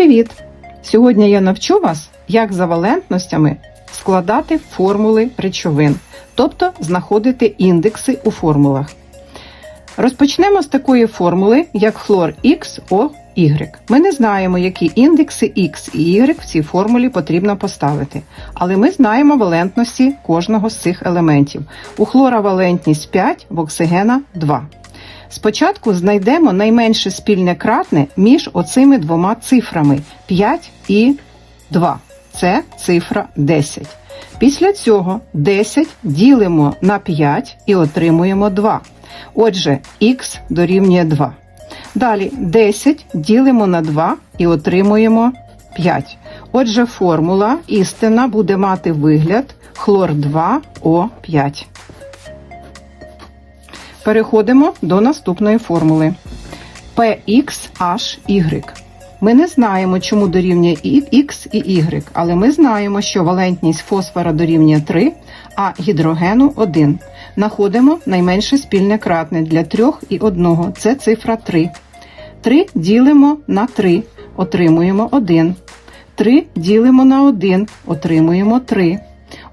Привіт! Сьогодні я навчу вас, як за валентностями складати формули речовин, тобто знаходити індекси у формулах. Розпочнемо з такої формули, як хлор XO Y. Ми не знаємо, які індекси X і Y в цій формулі потрібно поставити, але ми знаємо валентності кожного з цих елементів. У хлора валентність 5, в оксигена 2. Спочатку знайдемо найменше спільне кратне між оцими двома цифрами 5 і 2. Це цифра 10. Після цього 10 ділимо на 5 і отримуємо 2. Отже, х дорівнює 2. Далі 10 ділимо на 2 і отримуємо 5. Отже, формула істина буде мати вигляд хлор 2О5. Переходимо до наступної формули. PXHY. Ми не знаємо, чому дорівнює X і Y, але ми знаємо, що валентність фосфора дорівнює 3, а гідрогену 1. Находимо найменше спільне кратне для 3 і 1. Це цифра 3. 3 ділимо на 3, отримуємо 1. 3 ділимо на 1, отримуємо 3.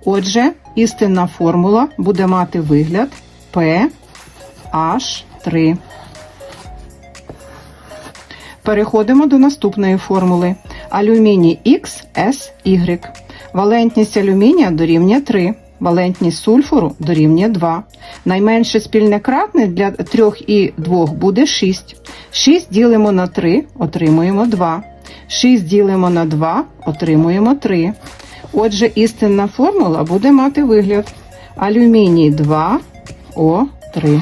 Отже, істинна формула буде мати вигляд P H3. Переходимо до наступної формули. Алюміній XSY. Валентність алюмінія дорівнює 3. Валентність сульфуру дорівнює 2. Найменше спільне кратне для 3 і 2 буде 6. 6 ділимо на 3, отримуємо 2. 6 ділимо на 2, отримуємо 3. Отже, істинна формула буде мати вигляд алюміній 2 О3.